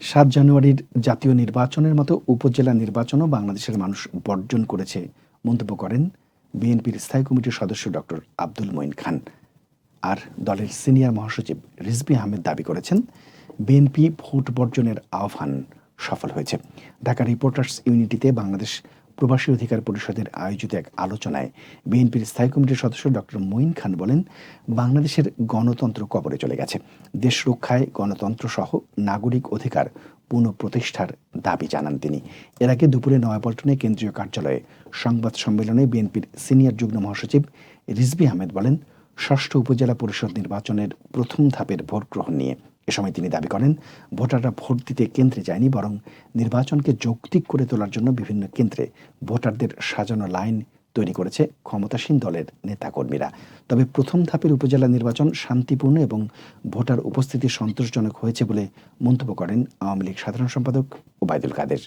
সাত জানুয়ারির জাতীয় নির্বাচনের মতো উপজেলা নির্বাচনও বাংলাদেশের মানুষ বর্জন করেছে, মন্তব্য করেন বিএনপির স্থায়ী কমিটির সদস্য ডক্টর আব্দুল মঈন খান। আর দলের সিনিয়র মহাসচিব রিজবি আহমেদ দাবি করেছেন, বিএনপি ভোট বর্জনের আহ্বান সফল হয়েছে। ঢাকা রিপোর্টার্স ইউনিটিতে বাংলাদেশ প্রবাসী অধিকার পরিষদের আয়োজিত এক আলোচনায় বিএনপির স্থায়ী কমিটির সদস্য ডক্টর মঈন খান বলেন, বাংলাদেশের গণতন্ত্র কবরে চলে গেছে। দেশ রক্ষায় গণতন্ত্র সহ নাগরিক অধিকার পুনঃপ্রতিষ্ঠার দাবি জানান তিনি। এর আগে দুপুরে নয়াপল্টনে কেন্দ্রীয় কার্যালয়ে সংবাদ সম্মেলনে বিএনপির সিনিয়র যুগ্ম মহাসচিব রিজবি আহমেদ বলেন, ষষ্ঠ উপজেলা পরিষদ নির্বাচনের প্রথম ধাপের ভোট গ্রহণ নিয়ে এ সময় তিনি দাবি করেন, ভোটাররা ভোট দিতে কেন্দ্রে যায়নি, বরং নির্বাচনকে যৌক্তিক করে তোলার জন্য বিভিন্ন কেন্দ্রে ভোটারদের সাজানো লাইন তৈরি করেছে ক্ষমতাসীন দলের নেতাকর্মীরা। তবে প্রথম ধাপের উপজেলা নির্বাচন শান্তিপূর্ণ এবং ভোটার উপস্থিতি সন্তোষজনক হয়েছে বলে মন্তব্য করেন আওয়ামী লীগ সাধারণ সম্পাদক ওবায়দুল কাদের।